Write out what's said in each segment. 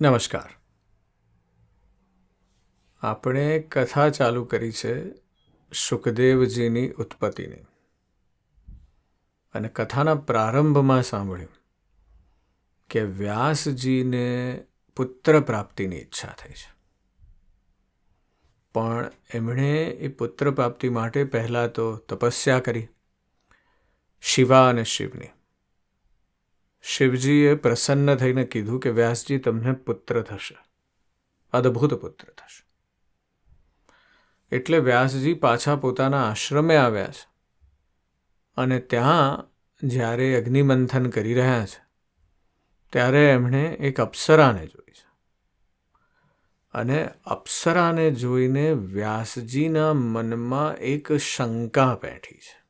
નમસ્કાર. આપણે કથા ચાલુ કરી છે સુખદેવજીની ઉત્પત્તિની. અને કથાના પ્રારંભમાં સાંભળ્યું કે વ્યાસજીને પુત્ર પ્રાપ્તિની ઈચ્છા થઈ છે. પણ એમણે એ પુત્ર પ્રાપ્તિ માટે પહેલાં તો તપસ્યા કરી. શિવા અને શિવની. શિવજીએ પ્રસન્ન થઈને કીધું કે, વ્યાસજી, તમને પુત્ર થશે. અદ્ભુત પુત્ર થશે. એટલે વ્યાસજી પાછા પોતાના આશ્રમે આવ્યા છે અને ત્યાં જ્યારે અગ્નિમંથન કરી રહ્યા છે, ત્યારે એમણે એક અપ્સરાને જોઈ છે. અને અપ્સરાને જોઈને વ્યાસજીના મનમાં એક શંકા બેઠી છે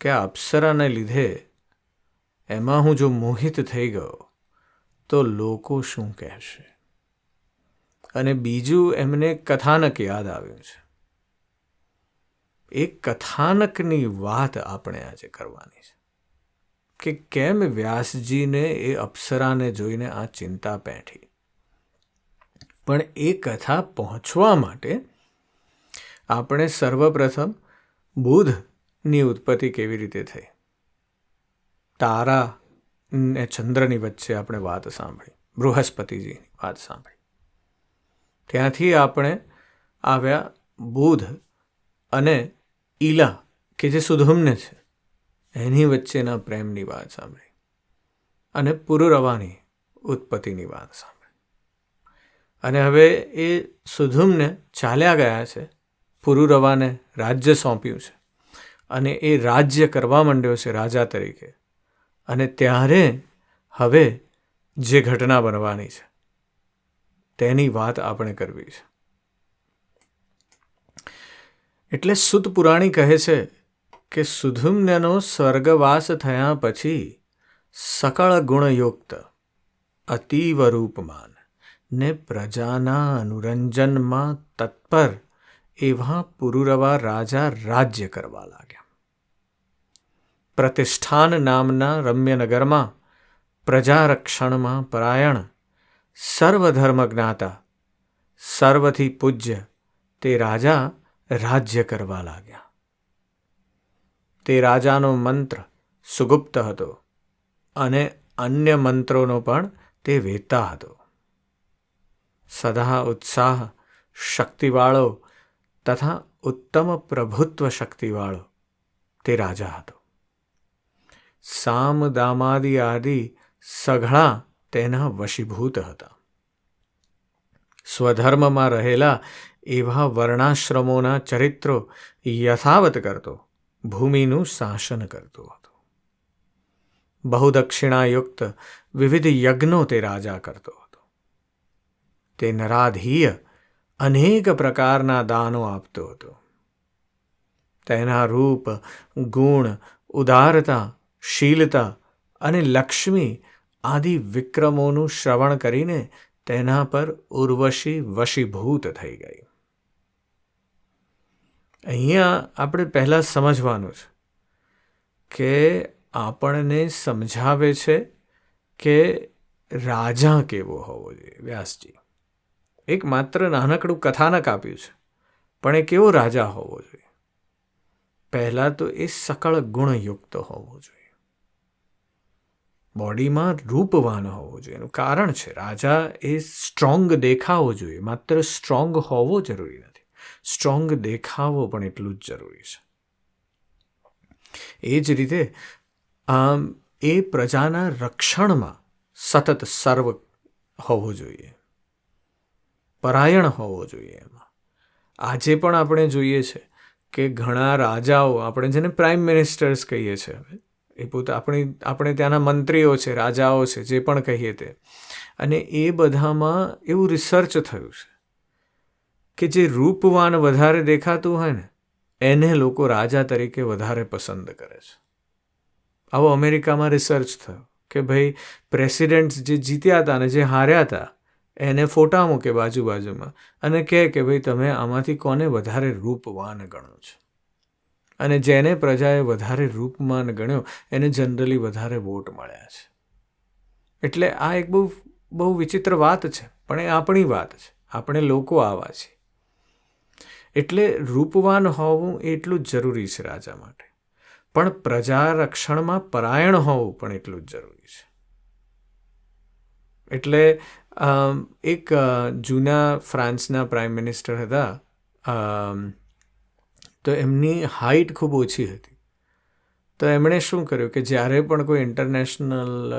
કે અપ્સરાને લીધે એમાં હું જો મોહિત થઈ ગયો, તો લોકો શું કહેશે? અને બીજું એમને કથાનક યાદ આવ્યું છે. એ કથાનકની વાત આપણે આજે કરવાની છે. કે કેમ વ્યાસજીને એ અપ્સરાને જોઈને આ ચિંતા પેઠી પણ એ કથા પહોંચવા માટે આપણે સર્વપ્રથમ બુધની ઉત્પત્તિ કેવી રીતે થઈ? તારા ને ચંદ્રની વચ્ચે આપણે વાત સાંભળી. બૃહસ્પતિજીની વાત સાંભળી. ત્યાંથી આપણે આવ્યા બુધ અને ઈલા, કે જે સુધુમ્ન છે. એની વચ્ચેના પ્રેમની વાત સાંભળી. અને પુરુરવાની ઉત્પત્તિની વાત સાંભળી. અને હવે એ સુધુમને ચાલ્યા ગયા છે, પુરુરવાને રાજ્ય સોંપ્યું છે. અને એ રાજ્ય કરવા માંડ્યો છે રાજા તરીકે. અને ત્યારે હવે જે ઘટના બનવાની છે, તેની વાત આપણે કરવી છે. એટલે સુત પુરાણી કહે છે કે સુધુમ્યનો સ્વર્ગવાસ થયા પછી સકળ ગુણયુક્ત, અતીવ રૂપમાન, ને પ્રજાના અનુરંજનમાં તત્પર એવા પુરુરવા રાજા રાજ્ય કરવા લાગ્યા. પ્રતિષ્ઠાન નામના રમ્યનગરમાં, પ્રજારક્ષણમાં પરાયણ સર્વધર્મ જ્ઞાતા સર્વથી પૂજ્ય, તે રાજા રાજ્ય કરવા લાગ્યા. તે રાજાનો મંત્ર સુગુપ્ત હતો અને અન્ય મંત્રોનો પણ તે વેતા હતો. સદા ઉત્સાહ શક્તિવાળો તથા ઉત્તમ પ્રભુત્વ શક્તિવાળો તે રાજા હતો. સામ દામાદી આદિ સઘળા તેના વશીભૂત હતા. સ્વધર્મમાં રહેલા એવા વર્ણાશ્રમોના ચરિત્રો યથાવત કરતો, ભૂમિનું શાસન કરતો હતો. બહુદક્ષિણાયુક્ત વિવિધ યજ્ઞો તે રાજા કરતો હતો. તે નરાધીય અનેક પ્રકારના દાનો આપતો હતો. તેના રૂપ, ગુણ, ઉદારતા શીલતા અને લક્ષ્મી આદિ વિક્રમોનું શ્રવણ કરીને તેના પર ઉર્વશી વશીભૂત થઈ ગઈ. અહીંયા આપણે પહેલાં સમજવાનું છે કે આપણને સમજાવે છે કે રાજા કેવો હોવો જોઈએ. વ્યાસજી, એક માત્ર નાનકડું કથાનક આપ્યું છે, પણ એ કેવો રાજા હોવો જોઈએ? પહેલાં તો એ સકળ ગુણયુક્ત હોવો જોઈએ. બોડીમાં રૂપવાન હોવો જોઈએ. એનું કારણ છે, રાજા એ સ્ટ્રોંગ દેખાવો જોઈએ, માત્ર સ્ટ્રોંગ હોવો જરૂરી નથી. સ્ટ્રોંગ દેખાવો પણ એટલું જ જરૂરી છે. એ જ રીતે એ પ્રજાના રક્ષણમાં સતત સર્વ હોવો જોઈએ. પરાયણ હોવો જોઈએ એમાં. આજે પણ આપણે જોઈએ છે કે ઘણા રાજાઓ, આપણે જેને પ્રાઇમ મિનિસ્ટર્સ કહીએ છીએ હવે એ પોતા આપણી, આપણે ત્યાંના મંત્રીઓ છે, રાજાઓ છે, જે પણ કહીએ તે. અને એ બધામાં એવું રિસર્ચ થયું છે કે જે રૂપવાન વધારે દેખાતું હોય ને, એને લોકો રાજા તરીકે વધારે પસંદ કરે છે. આવો અમેરિકામાં રિસર્ચ થયો કે ભાઈ પ્રેસિડેન્ટ્સ જે જીત્યા હતા અને જે હાર્યા હતા એને ફોટા મૂકે બાજુ બાજુમાં અને કહે કે ભાઈ તમે આમાંથી કોને વધારે રૂપવાન ગણો છો? અને જેને પ્રજાએ વધારે રૂપમાન ગણ્યો, એને જનરલી વધારે વોટ મળ્યા છે. એટલે આ એક બહુ બહુ વિચિત્ર વાત છે, પણ એ આપણી વાત છે. આપણે લોકો આવા છીએ. એટલે રૂપવાન હોવું એટલું જ જરૂરી છે રાજા માટે. પણ પ્રજા રક્ષણમાં પરાયણ હોવું પણ એટલું જ જરૂરી છે. એટલે એક જૂના ફ્રાન્સના પ્રાઇમ મિનિસ્ટર હતા તો એમની હાઇટ ખૂબ ઓછી હતી. તો એમણે શું કર્યું કે જ્યારે પણ કોઈ ઇન્ટરનેશનલ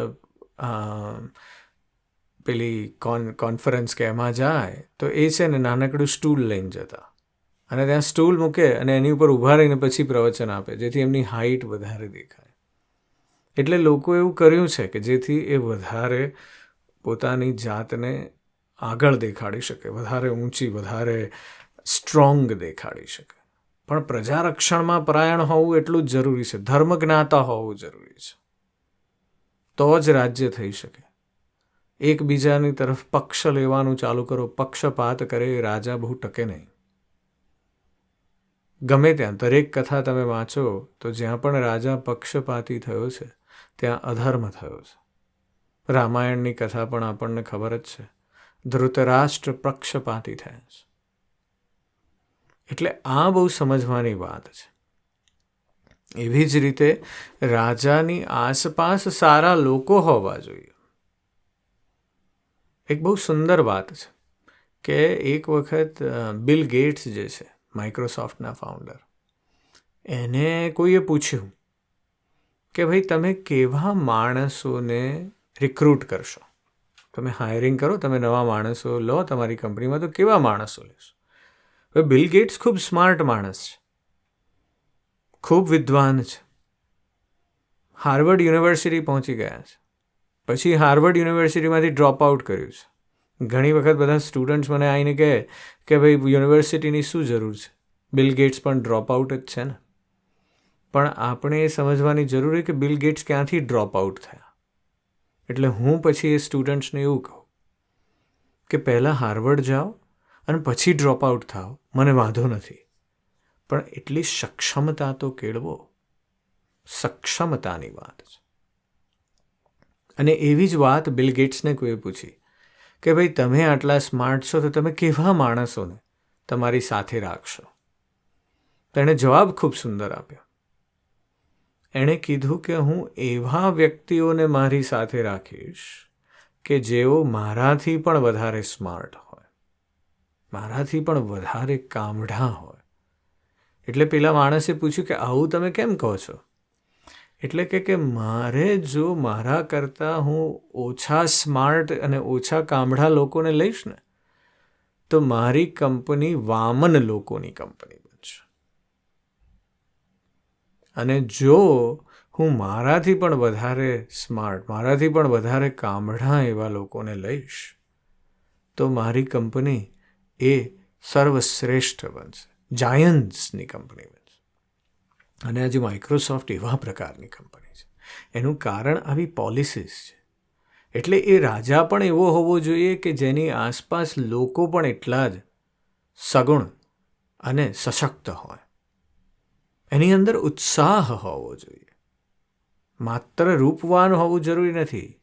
પેલી કોન, કોન્ફરન્સ કે એમાં જાય, તો એ છે ને નાનકડું સ્ટૂલ લઈને જતા. અને ત્યાં સ્ટૂલ મૂકે અને એની ઉપર ઊભા રહીને પછી પ્રવચન આપે, જેથી એમની હાઇટ વધારે દેખાય. એટલે લોકો એવું કર્યું છે કે જેથી એ વધારે પોતાની જાતને આગળ દેખાડી શકે, વધારે ઊંચી, વધારે સ્ટ્રોંગ દેખાડી શકે. પણ પ્રજા રક્ષણમાં પરાયણ હોવું એટલું જ જરૂરી છે. ધર્મ જ્ઞાતા હોવું જરૂરી છે. તો જ રાજ્ય થઈ શકે. એકબીજાની તરફ પક્ષ લેવાનું ચાલુ કરો. પક્ષપાત કરે રાજા બહુ ટકે નહીં. ગમે ત્યાં, દરેક કથા તમે વાંચો તો જ્યાં પણ રાજા પક્ષપાતી થયો છે, ત્યાં અધર્મ થયો છે. રામાયણની કથા પણ આપણને ખબર જ છે. ધૃતરાષ્ટ્ર પક્ષપાતી થયા છે. એટલે આ બહુ સમજવાની વાત છે. એવી જ રીતે રાજાની આસપાસ સારા લોકો હોવા જોઈએ. એક બહુ સુંદર વાત છે કે એક વખત બિલ ગેટ્સ જે છે, માઇક્રોસોફ્ટના ફાઉન્ડર, એને કોઈએ પૂછ્યું કે ભાઈ, તમે કેવા માણસોને રિક્રુટ કરશો? તમે હાયરિંગ કરો, તમે નવા માણસો લો, તમારી કંપનીમાં તો કેવા માણસો લેશો? હવે બિલ ગેટ્સ ખૂબ સ્માર્ટ માણસ છે. ખૂબ વિદ્વાન છે. હાર્વર્ડ યુનિવર્સિટી પહોંચી ગયા છે. પછી હાર્વર્ડ યુનિવર્સિટીમાંથી ડ્રોપ આઉટ કર્યું છે. ઘણી વખત બધા સ્ટુડન્ટ્સ મને આવીને કહે કે ભાઈ, યુનિવર્સિટીની શું જરૂર છે? બિલ ગેટ્સ પણ ડ્રોપ આઉટ જ છે ને. પણ આપણે એ સમજવાની જરૂર છે કે બિલ ગેટ્સ ક્યાંથી ડ્રોપ આઉટ થયા? એટલે હું પછી એ સ્ટુડન્ટ્સને એવું કહું કે પહેલાં હાર્વર્ડ જાઓ અને પછી ડ્રોપ આઉટ થાવ. મને વાંધો નથી. પણ એટલી સક્ષમતા તો કેળવો. સક્ષમતાની વાત છે. અને એવી જ વાત બિલ ગેટ્સને કોઈ પૂછી કે ભાઈ, તમે આટલા સ્માર્ટ છો તો તમે કેવા માણસોને તમારી સાથે રાખશો? તેણે જવાબ ખૂબ સુંદર આપ્યો. એણે કીધું કે હું એવા વ્યક્તિઓને મારી સાથે રાખીશ કે જેઓ મારાથી પણ વધારે સ્માર્ટ હોય. મારાથી પણ વધારે કામઢા હોય. એટલે પેલા માણસે પૂછ્યું કે આવું તમે કેમ કહો છો? એટલે કે કે મારે જો મારા કરતાં હું ઓછા સ્માર્ટ અને ઓછા કામઢા લોકોને લઈશ ને, તો મારી કંપની વામન લોકોની કંપની બનશે. અને જો હું મારાથી પણ વધારે સ્માર્ટ, મારાથી પણ વધારે કામઢા એવા લોકોને લઈશ, તો મારી કંપની એ સર્વશ્રેષ્ઠ બનશે જાયન્ટ્સની કંપની બનશે અને આજે માઇક્રોસોફ્ટ એવા પ્રકારની કંપની છે. એનું કારણ આવી પોલિસીસ છે. એટલે એ રાજા પણ એવો હોવો જોઈએ કે જેની આસપાસ લોકો પણ એટલા જ સગુણ અને સશક્ત હોય. એની અંદર ઉત્સાહ હોવો જોઈએ. માત્ર રૂપવાન હોવું જરૂરી નથી,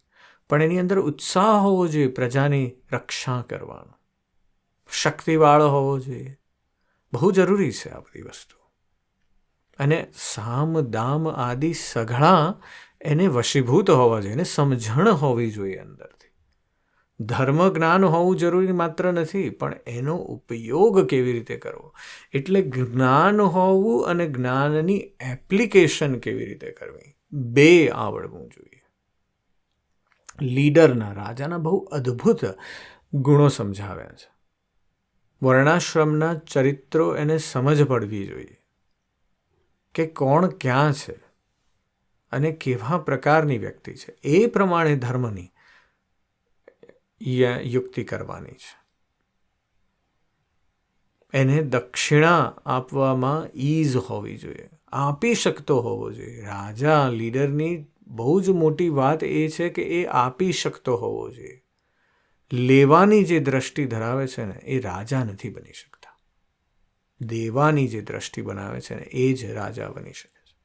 પણ એની અંદર ઉત્સાહ હોવો જોઈએ પ્રજાની રક્ષા કરવાનો. શક્તિવાળો હોવો જોઈએ. બહુ જરૂરી છે આ બધી વસ્તુ. અને સામ, દામ આદિ સઘળા એને વશીભૂત હોવા જોઈએ, એને સમજણ હોવી જોઈએ અંદરથી. ધર્મ જ્ઞાન હોવું જરૂરી માત્ર નથી, પણ એનો ઉપયોગ કેવી રીતે કરવો? એટલે જ્ઞાન હોવું અને જ્ઞાનની એપ્લિકેશન કેવી રીતે કરવી? બે આવડવું જોઈએ. લીડરના, રાજાના બહુ અદ્ભુત ગુણો સમજાવ્યા છે. વર્ણાશ્રમના ચરિત્રો એને સમજ પડવી જોઈએ કે કોણ ક્યાં છે અને કેવા પ્રકારની વ્યક્તિ છે. એ પ્રમાણે ધર્મની યુક્તિ કરવાની છે. એને દક્ષિણા આપવામાં ઈઝ હોવી જોઈએ. આપી શકતો હોવો જોઈએ. રાજા, લીડરની બહુ જ મોટી વાત એ છે કે એ આપી શકતો હોવો જોઈએ. લેવાની જે દ્રષ્ટિ ધરાવે છે ને, એ રાજા નથી બની શકતા. દેવાની જે દ્રષ્ટિ બનાવે છે ને, એ જ રાજા બની શકે છે.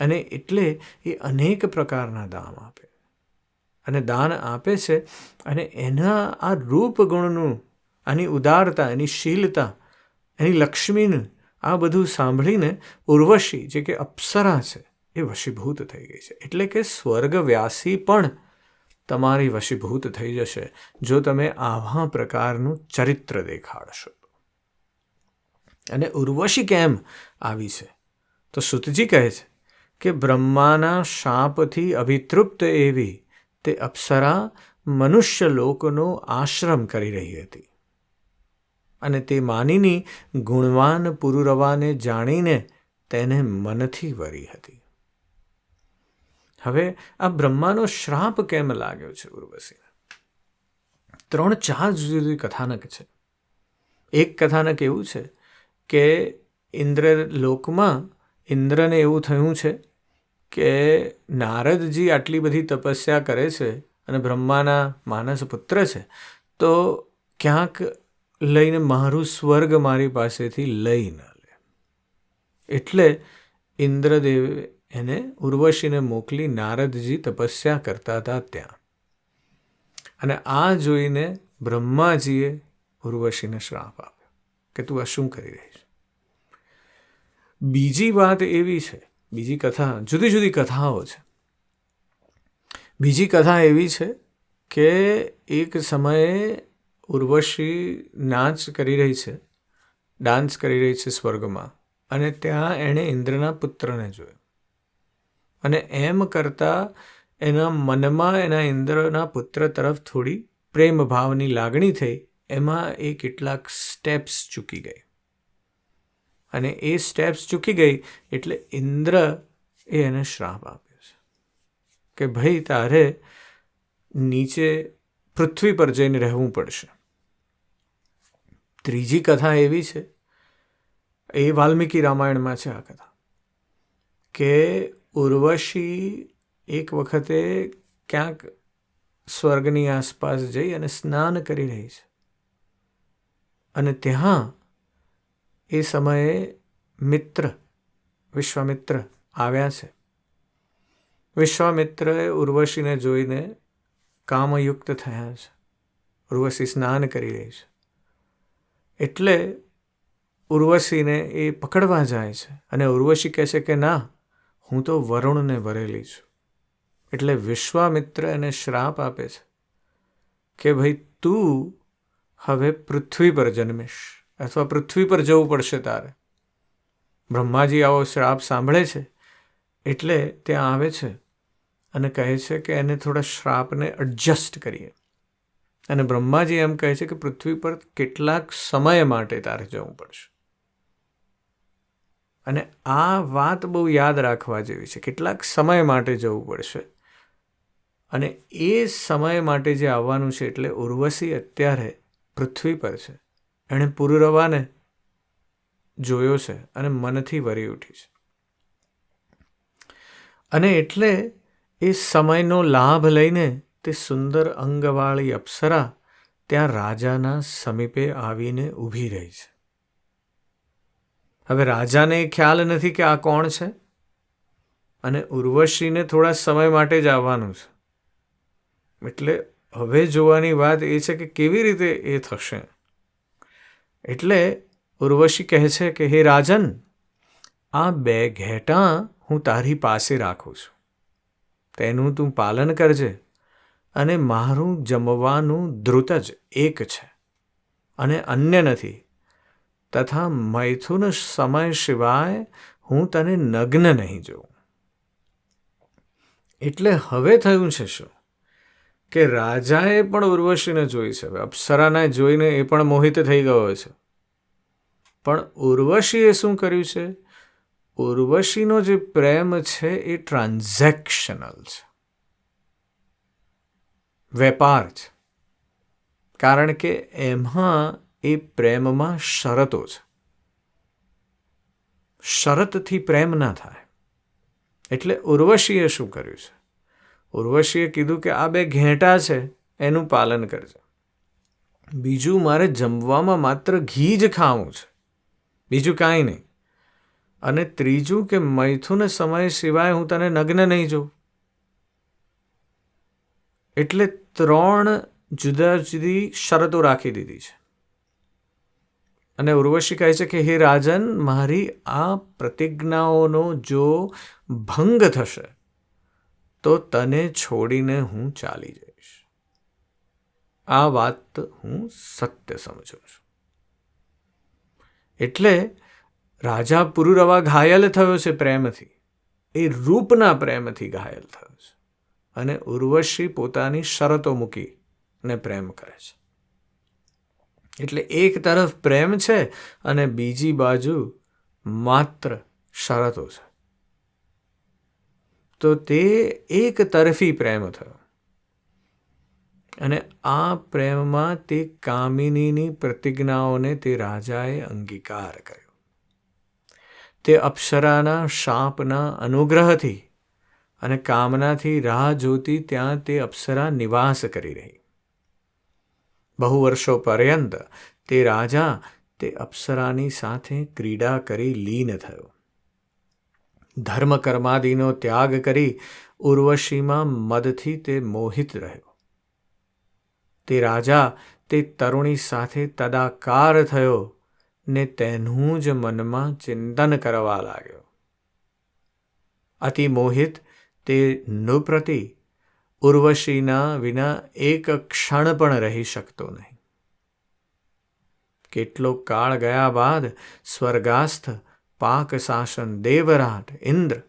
અને એટલે એ અનેક પ્રકારના દામ આપે. અને દાન આપે છે અને એના આ રૂપ ગુણનું આની ઉદારતા, એની શીલતા, એની લક્ષ્મીનું આ બધું સાંભળીને ઉર્વશી, જે કે અપ્સરા છે, એ વશીભૂત થઈ ગઈ છે. એટલે કે સ્વર્ગવ્યાસી પણ તમારી વશીભૂત થઈ જશે જો તમે આવા પ્રકારનું ચરિત્ર દેખાડશો. અને ઉર્વશી કેમ આવી છે? તો સુતજી કહે છે કે બ્રહ્માના શાપથી અભિતૃપ્ત એવી તે અપ્સરા મનુષ્ય લોકનો આશ્રમ કરી રહી હતી. અને તે માનીની ગુણવાન પુરુરવાને જાણીને તેને મનથી વરી હતી. હવે આ બ્રહ્માનો શ્રાપ કેમ લાગ્યો છે ઉર્વશીને ત્રણ ચાર જુદી જુદી કથાનક છે. એક કથાનક એવું છે કે ઇન્દ્ર લોકમાં ઇન્દ્રને એવું થયું છે કે નારદજી આટલી બધી તપસ્યા કરે છે અને બ્રહ્માના માનસ પુત્ર છે, તો ક્યાંક લઈને મારું સ્વર્ગ મારી પાસેથી લઈ ન લે. એટલે ઇન્દ્રદેવે એને ઉર્વશીને મોકલી નારદજી તપસ્યા કરતા હતા ત્યાં. અને આ જોઈને બ્રહ્માજીએ ઉર્વશીને શ્રાપ આપ્યો કે તું આ શું કરી રહી છે? બીજી વાત એવી છે, બીજી કથા, જુદી જુદી કથાઓ છે. બીજી કથા એવી છે કે એક સમયે ઉર્વશી નાચ કરી રહી છે, ડાન્સ કરી રહી છે સ્વર્ગમાં અને ત્યાં એણે ઇન્દ્રના પુત્રને જોયો. અને એમ કરતાં એના મનમાં એના ઇન્દ્રના પુત્ર તરફ થોડી પ્રેમ ભાવની લાગણી થઈ, એમાં એ કેટલાક સ્ટેપ્સ ચૂકી ગઈ. અને એ સ્ટેપ્સ ચૂકી ગઈ એટલે ઇન્દ્ર એ એને શ્રાપ આપ્યો છે કે ભાઈ તારે નીચે પૃથ્વી પર જઈને રહેવું પડશે. ત્રીજી કથા એવી છે, એ વાલ્મીકી રામાયણમાં છે આ કથા, કે ઉર્વશી એક વખતે ક્યાંક સ્વર્ગની આસપાસ જઈ અને સ્નાન કરી રહી છે. અને ત્યાં એ સમયે મિત્ર, વિશ્વામિત્ર આવ્યા છે. વિશ્વામિત્રએ ઉર્વશીને જોઈને કામયુક્ત થયા છે. ઉર્વશી સ્નાન કરી રહી છે. એટલે ઉર્વશીને એ પકડવા જાય છે અને ઉર્વશી કહે છે કે, ના હું તો વરુણને વરેલી છું. એટલે વિશ્વામિત્ર એને શ્રાપ આપે છે કે ભાઈ તું હવે પૃથ્વી પર જન્મીશ અથવા પૃથ્વી પર જવું પડશે તારે. બ્રહ્માજી આવો શ્રાપ સાંભળે છે એટલે ત્યાં આવે છે અને કહે છે કે એને થોડા શ્રાપને એડજસ્ટ કરીએ. અને બ્રહ્માજી એમ કહે છે કે પૃથ્વી પર કેટલાક સમય માટે તારે જવું પડશે. અને આ વાત બહુ યાદ રાખવા જેવી છે. કેટલાક સમય માટે જવું પડશે. અને એ સમય માટે જે આવવાનું છે એટલે ઉર્વશી અત્યારે પૃથ્વી પર છે. એણે પુરરવાને જોયો છે અને મનથી વરી ઉઠી છે. અને એટલે એ સમયનો લાભ લઈને તે સુંદર અંગવાળી અપ્સરા ત્યાં રાજાના સમીપે આવીને ઊભી રહી છે. હવે રાજાને ખ્યાલ નથી કે આ કોણ છે? અને ઉર્વશીને થોડા સમય માટે જ આવવાનું છે. એટલે હવે જોવાની વાત એ છે કે કેવી રીતે એ થશે? એટલે ઉર્વશી કહે છે કે, હે રાજન, આ બે ઘેટાં હું તારી પાસે રાખું છું. તેનું તું પાલન કરજે અને મારું જમવાનું ધ્રુત જ એક છે અને અન્ય નથી. તથા મૈથુન સમય સિવાય હું તને નગ્ન નહીં જોઉં. એટલે હવે થયું છે શું? કે રાજાએ પણ ઉર્વશીને જોઈ છે. હવે અપ્સરાને જોઈને એ પણ મોહિત થઈ ગયો છે. પણ ઉર્વશીએ શું કર્યું છે? ઉર્વશીનો જે પ્રેમ છે એ ટ્રાન્ઝેક્શનલ છે. વેપાર છે. કારણ કે એમાં એ પ્રેમમાં શરતો છે શરતથી પ્રેમ ના થાય. એટલે ઉર્વશીએ શું કર્યું છે? ઉર્વશીએ કીધું કે આ બે ઘેંટા છે, એનું પાલન કરજે. બીજું, મારે જમવામાં માત્ર ઘી જ ખાવું છે. બીજું કાંઈ નહીં. અને ત્રીજું કે મૈથુન સમય સિવાય હું તને નગ્ન નહીં જોઉં. એટલે ત્રણ જુદા જુદી શરતો રાખી દીધી છે. અને ઉર્વશી કહે છે કે, હે રાજન, મારી આ પ્રતિજ્ઞાઓનો જો ભંગ થશે, તો તને છોડીને હું ચાલી જઈશ. આ વાત હું સત્ય સમજું છું. એટલે રાજા પુરુરવા ઘાયલ થયો છે પ્રેમથી. એ રૂપના પ્રેમથી ઘાયલ થયો છે. અને ઉર્વશી પોતાની શરતો મૂકીને પ્રેમ કરે છે. એટલે એક તરફ પ્રેમ છે અને બીજી બાજુ માત્ર શરતો છે. તો તે એક તરફી પ્રેમ થયો. અને આ પ્રેમમાં તે કામિનીની પ્રતિજ્ઞાઓને તે રાજાએ અંગીકાર કર્યો. તે અપ્સરાના, શાપના અનુગ્રહથી અને કામનાથી રાહ જોતી ત્યાં તે અપ્સરા નિવાસ કરી રહી. બહુ વર્ષો પર્યંત તે રાજા તે અપ્સરાની સાથે ક્રીડા કરી લીન થયો. ધર્મ કર્માદિનો ત્યાગ કરી ઉર્વશીમાં મદથી તે મોહિત રહ્યો. તે રાજા તે તરુણી સાથે તદાકાર થયો ને તેનું જ મનમાં ચિંતન કરવા લાગ્યો. અતિ મોહિત તે નૃપ્રતિ ઉર્વશીના વિના એક ક્ષણ પણ રહી શકતો નહીં. કેટલો કાળ ગયા બાદ સ્વર્ગાસ્થ પાક શાસન દેવરાટ ઇન્દ્ર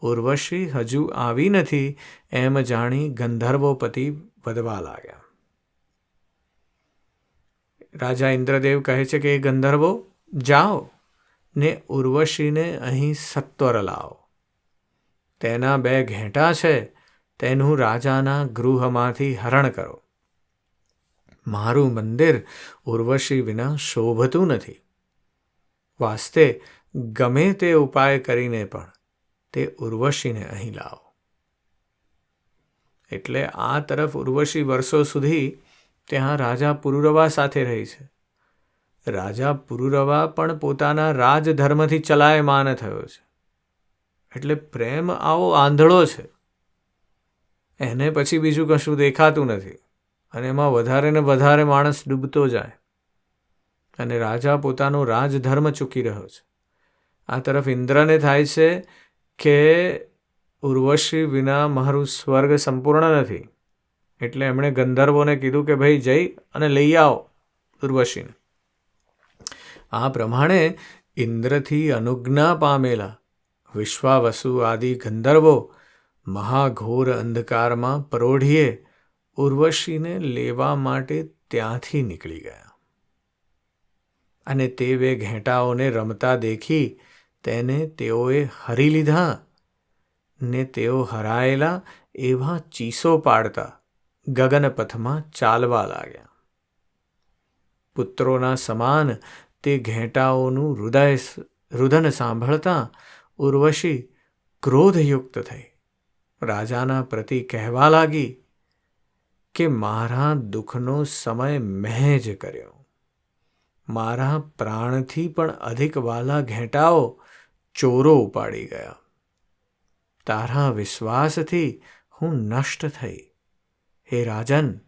ઉર્વશી હજુ આવી નથી એમ જાણી ગંધર્વોપતિ વધવા લાગ્યા. રાજા ઇન્દ્રદેવ કહે છે કે એ ગંધર્વો, જાઓ ને ઉર્વશીને અહીં સત્વર લાવો. તેના બે ઘેંટા છે તેનું રાજાના ગૃહમાંથી હરણ કરો. મારું મંદિર ઉર્વશી વિના શોભતું નથી. વાસ્તે ગમે તે ઉપાય કરીને પણ તે ઉર્વશીને અહીં લાવો. એટલે આ તરફ ઉર્વશી વર્ષો સુધી ત્યાં રાજા પુરુરવા સાથે રહી છે. રાજા પુરુરવા પણ પોતાના રાજધર્મથી ચલાયમાન થયો છે. એટલે પ્રેમ આવો આંધળો છે. એને પછી બીજું કશું દેખાતું નથી. અને એમાં વધારે ને વધારે માણસ ડૂબતો જાય. અને રાજા પોતાનો રાજધર્મ ચૂકી રહ્યો છે. આ તરફ ઇન્દ્રને થાય છે કે ઉર્વશી વિના મારું સ્વર્ગ સંપૂર્ણ નથી. એટલે એમણે ગંધર્વોને કીધું કે ભાઈ જઈ અને લઈ આવો ઉર્વશીને. આ પ્રમાણે ઇન્દ્રથી અનુજ્ઞા પામેલા વિશ્વાવસુ આદિ ગંધર્વો મહાઘોર અંધકારમાં પરોઢીએ ઉર્વશીને લેવા માટે ત્યાંથી નીકળી ગયા. અને તે બે ઘેટાઓને રમતા દેખી તેને તેઓએ હરી લીધા ને તેઓ હરાયેલા એવા ચીસો પાડતા ગગનપથમાં ચાલવા લાગ્યા. પુત્રોના સમાન તે ઘેટાઓનું હૃદય રુદન સાંભળતા ઉર્વશી ક્રોધયુક્ત થઈ. રાજાના પ્રતિ કહેવા લાગી કે મારા દુઃખનો સમય મેં જ કર્યો. મારા પ્રાણથી પણ અધિક વાલા ઘેટાઓ ચોરો ઉપાડી ગયા. તારા વિશ્વાસથી હું નષ્ટ થઈ. હે રાજન,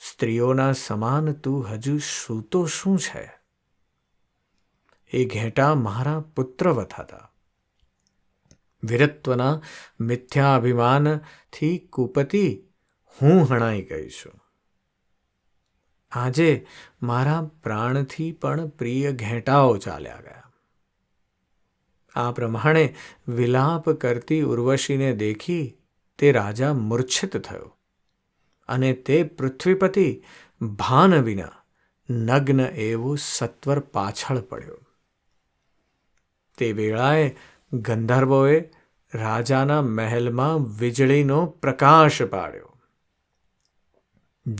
સ્ત્રીઓના સમાન તું હજુ સૂતો શું છે? એ ઘેટા મારા પુત્રવત હતા વીરત્વના મિથ્યાભિમાનથી કુપતિ હું હણાઈ ગઈ છું. આજે મારા પ્રાણથી પણ પ્રિય ઘેટાઓ ચાલ્યા ગયા. આ પ્રમાણે વિલાપ કરતી ઉર્વશીને દેખી તે રાજા મૂર્છિત થયો અને તે પૃથ્વીપતિ ભાન વિના નગ્ન એવું સત્વર પાછળ પડ્યો. તે વેળાએ ગંધર્વોએ રાજાના મહેલમાં વીજળીનો પ્રકાશ પાડ્યો.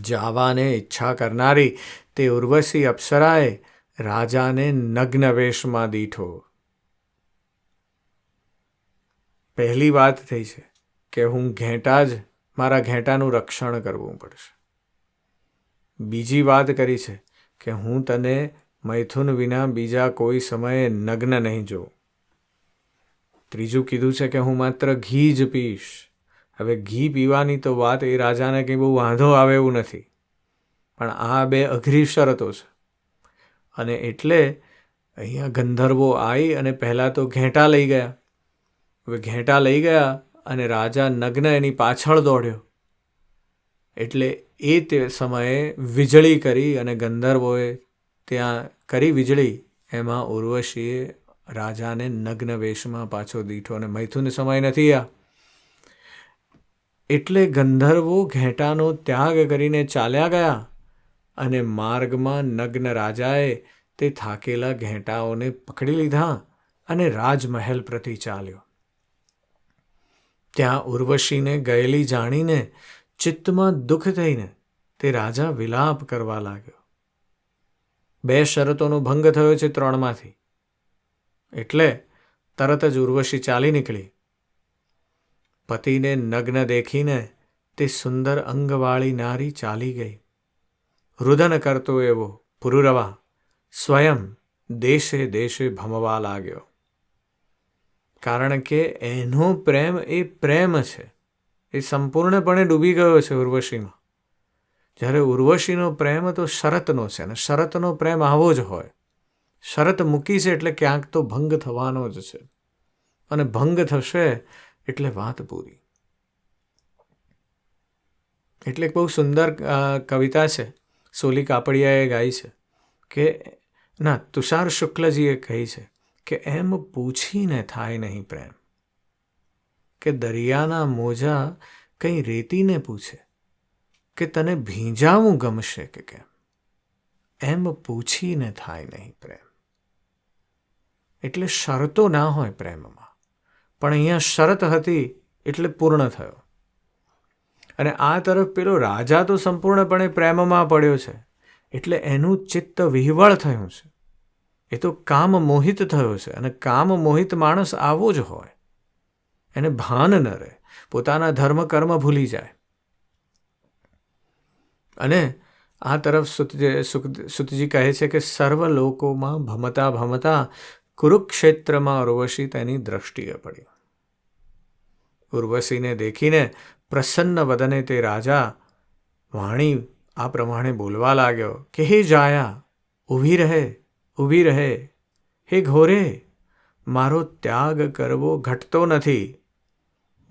જાવાને ઈચ્છા કરનારી તે ઉર્વશી અપ્સરાએ રાજાને નગ્ન વેશમાં દીઠો. પહેલી વાત થઈ છે કે હું ઘેંટા જ મારા ઘેંટાનું રક્ષણ કરવું પડશે. બીજી વાત કરી છે કે હું તને મૈથુન વિના બીજા કોઈ સમયે નગ્ન નહીં જોઉં. ત્રીજું કીધું છે કે હું માત્ર ઘી જ પીશ હવે ઘી પીવાની તો વાત એ રાજાને કંઈ બહુ વાંધો આવે એવું નથી. પણ આ બે અઘરી શરતો છે. અને એટલે અહીંયા ગંધર્વો આવી અને પહેલાં તો ઘેંટા લઈ ગયા. હવે ઘેંટા લઈ ગયા અને રાજા નગ્ન એની પાછળ દોડ્યો. એટલે એ તે સમયે વીજળી કરી અને ગંધર્વોએ ત્યાં કરી વીજળી. એમાં ઉર્વશીએ રાજાને નગ્ન વેશમાં પાછો દીઠો અને મૈથુન સમય નથી આ. એટલે ગંધર્વો ઘેટાનો ત્યાગ કરીને ચાલ્યા ગયા અને માર્ગમાં નગ્ન રાજાએ તે થાકેલા ઘેટાઓને પકડી લીધા અને રાજમહેલ પ્રતિ ચાલ્યો. ત્યાં ઉર્વશીને ગયેલી જાણીને ચિત્તમાં દુઃખ થઈને તે રાજા વિલાપ કરવા લાગ્યો. બે શરતોનો ભંગ થયો છે ત્રણમાંથી. એટલે તરત જ ઉર્વશી ચાલી નીકળી. પતિને નગ્ન દેખીને તે સુંદર અંગવાળી નારી ચાલી ગઈ. રુદન કરતો એવો પુરુરવા સ્વયં દેશે દેશે ભમવા લાગ્યો. કારણ કે એનો પ્રેમ એ પ્રેમ છે. એ સંપૂર્ણપણે ડૂબી ગયો છે ઉર્વશીમાં. જ્યારે ઉર્વશીનો પ્રેમ તો શરતનો છે અને શરતનો પ્રેમ આવો જ હોય. શરત મૂકી છે એટલે ક્યાંક તો ભંગ થવાનો જ છે. અને ભંગ થશે એટલે વાત પૂરી. એટલે બહુ સુંદર કવિતા છે. સોલી કાપડિયાએ ગાઈ છે કે, ના, તુષાર શુક્લજીએ કહી છે કે એમ પૂછીને થાય નહીં પ્રેમ. કે દરિયાના મોજા કંઈ રેતીને પૂછે. કે તને ભીંજાવું ગમશે કે કેમ. એમ પૂછીને થાય નહીં પ્રેમ. એટલે શરતો ના હોય પ્રેમમાં. પણ અહીંયા શરત હતી એટલે પૂર્ણ થયો. અને આ તરફ પેલો રાજા તો સંપૂર્ણપણે પ્રેમમાં પડ્યો છે. એટલે એનું ચિત્ત વિહવળ થયું છે. એ તો કામ મોહિત થયો છે અને કામ મોહિત માણસ આવો જ હોય. એને ભાન ન રહે. પોતાના ધર્મ કર્મ ભૂલી જાય. અને આ તરફ સુતજી કહે છે કે સર્વ લોકોમાં ભમતા ભમતા કુરુક્ષેત્રમાં ઉર્વશી તેની દ્રષ્ટિએ પડી. ઉર્વશીને દેખીને પ્રસન્ન વદને તે રાજા, વાણી આ પ્રમાણે બોલવા લાગ્યો. કે હે જાયા? ઊભી રહે ઊભી રહે. હે ઘોરે, મારો ત્યાગ કરવો ઘટતો નથી.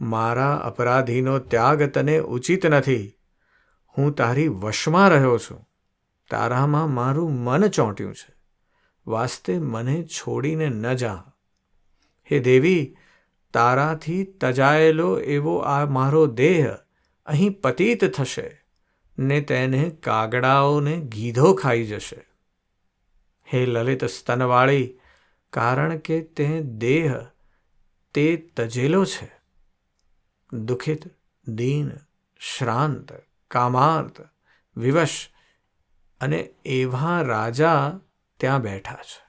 મારા અપરાધીનો ત્યાગ તને ઉચિત નથી. હું તારી વશમાં રહ્યો છું. તારામાં મારું મન ચોંટ્યું છે. વાસ્તે મને છોડીને ન જા. હે દેવી, તારાથી તજાયેલો એવો આ મારો દેહ અહીં પતિત થશે, ને તેને કાગડાઓને ગીધો ખાઈ જશે. હે લલિત સ્તનવાળી, કારણ કે તે દેહ તે તજેલો છે. દુઃખિત, દીન, શ્રાંત, કામાર્ત, વિવશ અને એવા રાજા ત્યાં બેઠા છે.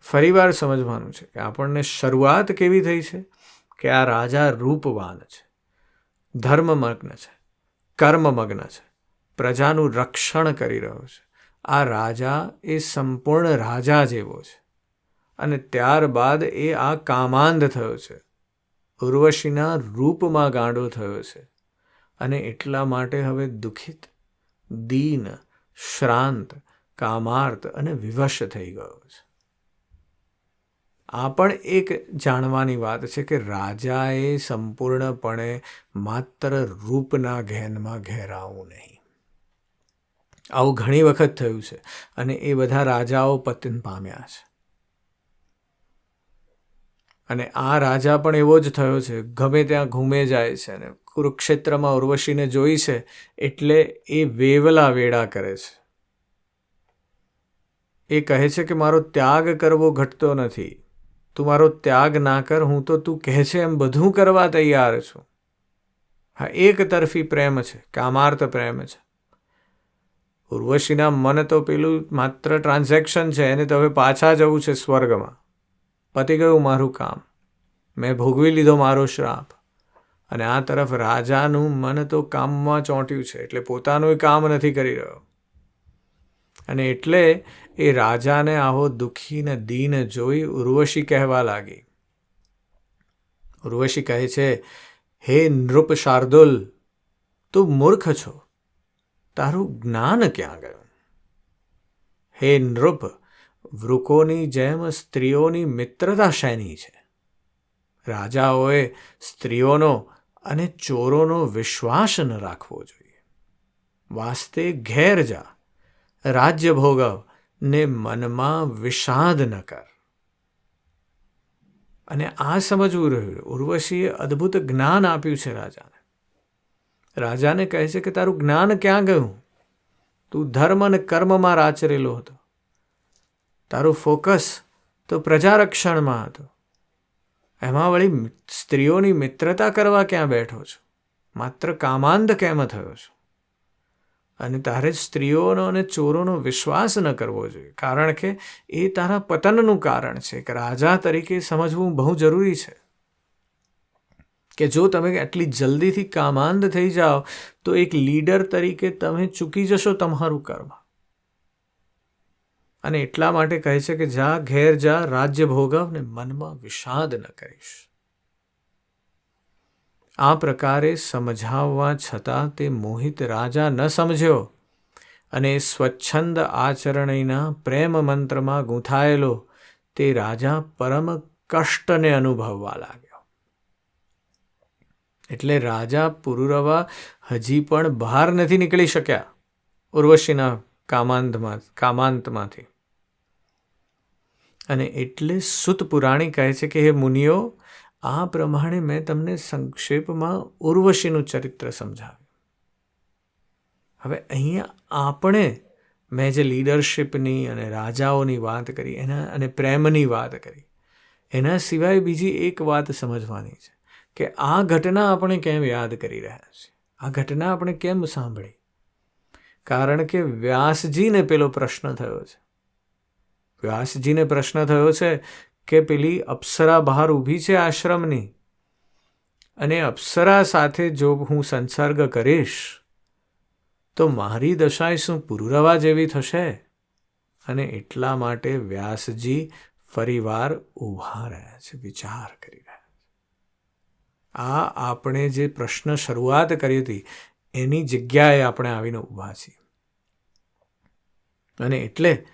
ફરીવાર સમજવાનું છે કે આપણને શરૂઆત કેવી થઈ છે? કે આ રાજા રૂપવાન છે, ધર્મમગ્ન છે, કર્મમગ્ન છે, પ્રજાનું રક્ષણ કરી રહ્યો છે. આ રાજા એ સંપૂર્ણ રાજા જેવો છે. અને ત્યારબાદ એ આ કામાંધ થયો છે. ઉર્વશીના રૂપમાં ગાંડો થયો છે. અને એટલા માટે હવે દુઃખિત, દીન શ્રાંત, કામાર્ત અને વિવશ થઈ ગયો છે. આ પણ એક જાણવાની વાત છે કે રાજાએ સંપૂર્ણપણે માત્ર રૂપના ઘેનમાં ઘેરાવું નહીં. આવું ઘણી વખત થયું છે અને એ બધા રાજાઓ પતન પામ્યા છે. અને આ રાજા પણ એવો જ થયો છે, ગમે ત્યાં ઘૂમે જાય છે અને કુરુક્ષેત્રમાં ઉર્વશીને જોઈ છે એટલે એ વેવલા વેડા કરે છે. એ કહે છે કે મારો ત્યાગ કરવો ઘટતો નથી. તું મારો ત્યાગ ના કર, હું તો તું કહે છે એમ બધું કરવા તૈયાર છું. હા, એક તરફી પ્રેમ છે, કામાર્થ પ્રેમ છે. ઉર્વશીના મન તો પેલું માત્ર ટ્રાન્ઝેક્શન છે, એને તો હવે પાછા જવું છે સ્વર્ગમાં. પતી ગયું મારું કામ. મેં ભોગવી લીધો મારો શ્રાપ. અને આ તરફ રાજાનું મન તો કામમાં ચોંટ્યું છે, એટલે પોતાનું કામ નથી કરી રહ્યો. અને એટલે એ રાજાને આવો દુઃખી ને દીન જોઈ ઉર્વશી કહેવા લાગી. ઉર્વશી કહે છે, હે નૃપ શાર્દુલ, તું મૂર્ખ છો. તારું જ્ઞાન ક્યાં ગયું? હે નૃપ, વૃકોની જેમ સ્ત્રીઓની મિત્રતા શેની છે? રાજાઓએ સ્ત્રીઓનો અને ચોરોનો વિશ્વાસ ન રાખવો જોઈએ. વાસ્તે ઘેર જા. રાજ્ય ભોગવ, ને મનમાં વિષાદ ન કર. અને આ સમજવું રહ્યું. ઉર્વશીએ અદ્ભુત જ્ઞાન આપ્યું છે રાજાને. રાજાને કહે છે કે તારું જ્ઞાન ક્યાં ગયું? તું ધર્મ અને કર્મમાં રાચરેલો હતો. તારું ફોકસ તો પ્રજારક્ષણમાં હતું. એમાં વળી સ્ત્રીઓની મિત્રતા કરવા ક્યાં બેઠો છો? માત્ર કામાંધ કેમ થયો છો? અને તારે સ્ત્રીઓનો અને ચોરોનો વિશ્વાસ ન કરવો જોઈએ, કારણ કે એ તારા પતનનું કારણ છે કે રાજા તરીકે સમજવું બહુ જરૂરી છે. કે જો તમે આટલી જલ્દીથી કામાંધ થઈ જાઓ, તો એક લીડર તરીકે તમે ચૂકી જશો તમારું કર્મ. અને એટલા માટે કહે છે કે જા ઘેર જા, રાજ્ય ભોગવ ને મનમાં વિષાદ ન કરીશ. આ પ્રકારે સમજાવવા છતાં તે મોહિત રાજા ન સમજ્યો અને સ્વચ્છંદ આચરણીના પ્રેમ મંત્રમાં ગૂંથાયેલો તે રાજા પરમ કષ્ટને અનુભવવા લાગ્યો. એટલે રાજા પુરુરવા હજી પણ બહાર નથી નીકળી શક્યા ઉર્વશીના કામાંતમાં કામાંતમાંથી. અને એટલે સુત પુરાણી કહે છે કે, હે મુનિઓ, આ પ્રમાણે મેં તમને સંક્ષેપમાં ઉર્વશીનું ચરિત્ર સમજાવ્યું. હવે અહીંયા આપણે મેં જે લીડરશિપની અને રાજાઓની વાત કરી, એના અને પ્રેમની વાત કરી, એના સિવાય બીજી એક વાત સમજવાની છે કે આ ઘટના આપણે કેમ યાદ કરી રહ્યા છીએ? આ ઘટના આપણે કેમ સાંભળી? કારણ કે વ્યાસજીને પેલો પ્રશ્ન થયો છે. વ્યાસજીને પ્રશ્ન થયો છે કે પેલી અપ્સરા બહાર ઊભી છે આશ્રમની? અને અપ્સરા સાથે જો હું સંસર્ગ કરીશ, તો મારી દશાએ શું પુરવા જેવી થશે? અને એટલા માટે વ્યાસજી ફરીવાર ઊભા રહ્યા છે, વિચાર કરી રહ્યા છે. આ આપણે જે પ્રશ્ન શરૂઆત કરી હતી, એની જગ્યાએ આપણે આવીને ઊભા છીએ. અને એટલે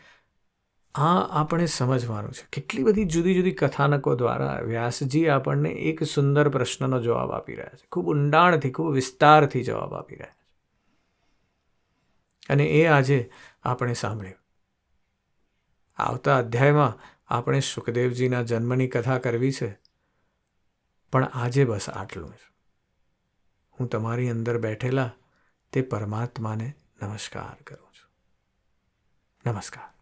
આ આપણે સમજવાનું છે. કેટલી બધી જુદી જુદી કથાનકો દ્વારા વ્યાસજી આપણને એક સુંદર પ્રશ્નનો જવાબ આપી રહ્યા છે. ખૂબ ઊંડાણથી, ખૂબ વિસ્તારથી જવાબ આપી રહ્યા છે. અને એ આજે આપણે સાંભળ્યું. આવતા અધ્યાયમાં આપણે સુખદેવજીના જન્મની કથા કરવી છે, પણ આજે બસ આટલું જ. હું તમારી અંદર બેઠેલા તે પરમાત્માને નમસ્કાર કરું છું. નમસ્કાર.